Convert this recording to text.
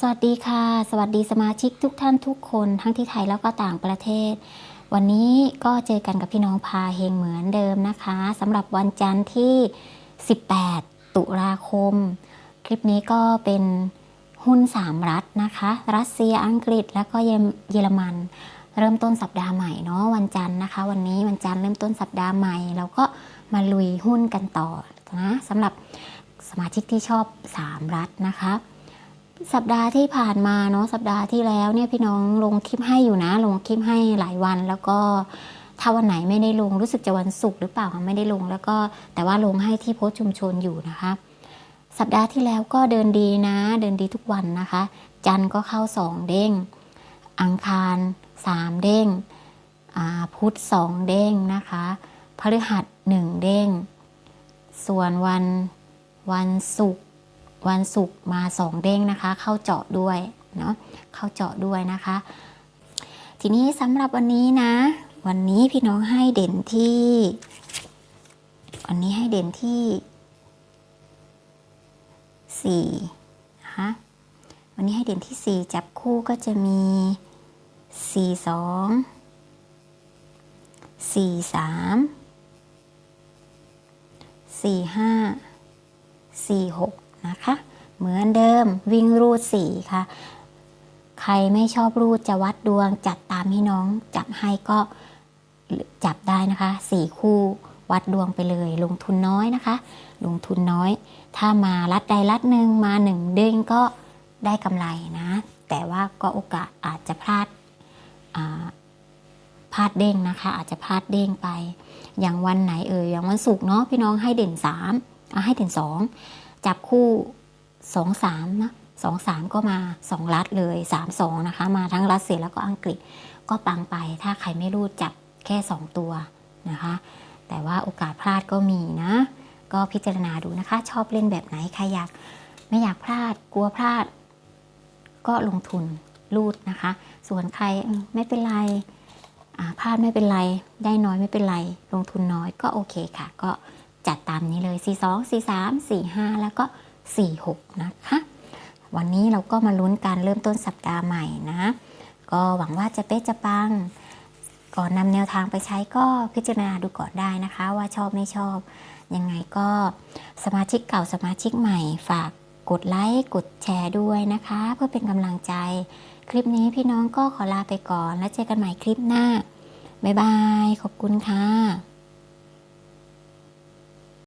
สวัสดีค่ะ สวัสดีสมาชิกทุกท่านทุกคนทั้งที่ไทยแล้วก็ต่างประเทศ วันนี้ก็เจอกันกับพี่น้องพาเฮงเหมือนเดิมนะคะสำหรับวันจันทร์ที่ 18 ตุลาคม คลิปนี้ก็เป็นหุ้น 3 รัฐนะคะ รัสเซียอังกฤษแล้วก็เยเยอรมัน เริ่มต้นสัปดาห์ใหม่เนาะวันจันทร์นะคะ วันนี้วันจันทร์เริ่มต้นสัปดาห์ใหม่เราก็มาลุยหุ้นกันต่อนะสำหรับสมาชิกที่ชอบ 3 รัฐนะคะ สัปดาห์ที่ผ่านมาเนาะสัปดาห์ที่แล้วเนี่ยพี่น้องลงคลิปให้อยู่นะ ลงคลิปให้หลายวันแล้วก็ถ้าวันไหนไม่ได้ลงรู้สึกจะวันศุกร์หรือเปล่าไม่ได้ลง แล้วก็แต่ว่าลงให้ที่โพสต์ชุมชนอยู่นะคะ สัปดาห์ที่แล้วก็เดินดีนะ เดินดีทุกวันนะคะ จันทร์ก็เข้าสองเด้ง อังคารสามเด้งพุธสองเด้งนะคะพฤหัสหนึ่งเด้ง ส่วนวันวันศุกร์ วันศุกร์มาสองเด้งนะคะ เข้าเจาะด้วยเนาะเข้าเจาะด้วยนะคะ ทีนี้สำหรับวันนี้นะ วันนี้พี่น้องให้เด่นที่วันนี้ให้เด่นที่สี่นะคะวันนี้ให้เด่นที่สี่จับคู่ก็จะมีสี่สองสี่สามสี่ห้า46 นะคะ เหมือนเดิมวิ่งรูด4ค่ะ ใครไม่ชอบรูดจะวัดดวงจัดตามที่น้องจับให้ก็จับได้นะคะ4คู่วัดดวงไปเลย ลงทุนน้อยนะคะ ลงทุนน้อย ถ้ามารัดใดรัดหนึ่งมาหนึ่งเด้งก็ได้กำไรนะ แต่ว่าก็โอกาสอาจจะพลาดาพลาดเด้งนะคะ อาจจะพลาดเด้งไป อย่างวันไหนเอ่ยอย่างวันศุกร์เนาะพี่น้องให้เด่น3อะให้เด่น 2 จับคู่2 3นะ2 3ก็มา2รัดเลย3 2นะคะ มาทั้งรัสเซียแล้วก็อังกฤษก็ปังไป ถ้าใครไม่รู้จับแค่2ตัวนะคะ แต่ว่าโอกาสพลาดก็มีนะ ก็พิจารณาดูนะคะ ชอบเล่นแบบไหนใครอยากไม่อยากพลาดกลัวพลาด ก็ลงทุนรูดนะคะ ส่วนใครไม่เป็นไรพลาดไม่เป็นไร ได้น้อยไม่เป็นไร ลงทุนน้อยก็โอเคค่ะ ก็ จัดตามนี้เลย42 43 45แล้วก็46นะคะ วันนี้เราก็มาลุ้นการเริ่มต้นสัปดาห์ใหม่นะ ก็หวังว่าจะเป๊ะจะปัง ก่อนนำแนวทางไปใช้ก็พิจารณาดูก่อนได้นะคะ ว่าชอบไม่ชอบ ยังไงก็สมาชิกเก่าสมาชิกใหม่ฝากกดไลค์กดแชร์ด้วยนะคะ เพื่อเป็นกำลังใจ คลิปนี้พี่น้องก็ขอลาไปก่อน แล้วเจอกันใหม่คลิปหน้า บ๊ายบาย ขอบคุณค่ะ